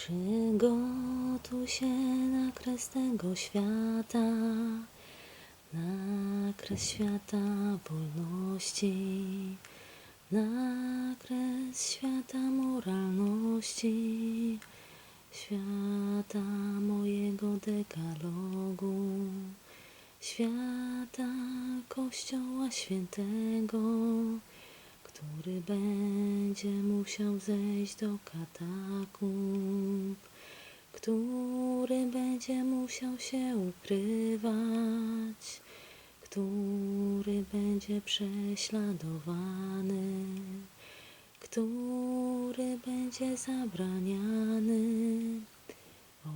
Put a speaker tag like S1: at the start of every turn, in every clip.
S1: Przygotuj się na kres tego świata, na kres świata wolności, na kres świata moralności, świata mojego dekalogu, świata Kościoła Świętego, który będzie musiał zejść do katakumb, który będzie musiał się ukrywać, który będzie prześladowany, który będzie zabraniany,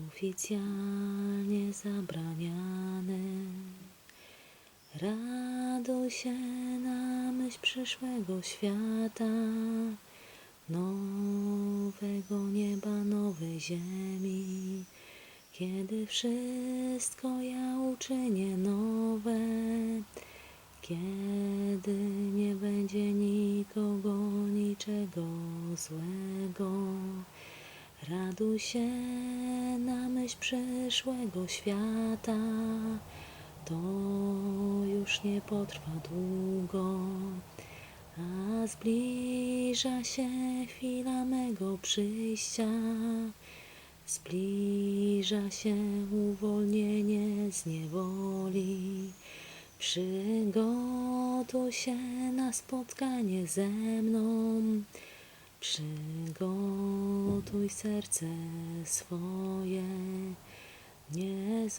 S1: oficjalnie zabraniany. Raduj się myśl przyszłego świata, nowego nieba, nowej ziemi, kiedy wszystko ja uczynię nowe, kiedy nie będzie nikogo, niczego złego. Raduj się na myśl przyszłego świata, już nie potrwa długo, a zbliża się chwila mego przyjścia. Zbliża się uwolnienie z niewoli. Przygotuj się na spotkanie ze mną. Przygotuj serce swoje. Nie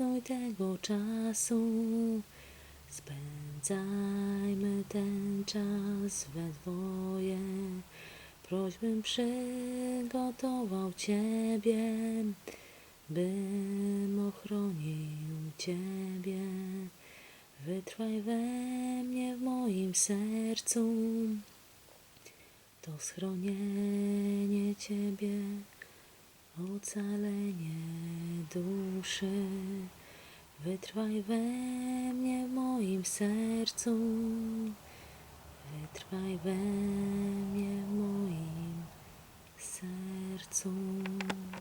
S1: zmarnuj tego czasu. Spędzajmy ten czas we dwoje. Prośbym przygotował Ciebie, bym ochronił Ciebie. Wytrwaj we mnie w moim sercu, to schronienie Ciebie, ocalenie duszy. Wytrwaj we mnie w moim sercu, wytrwaj we mnie w moim sercu.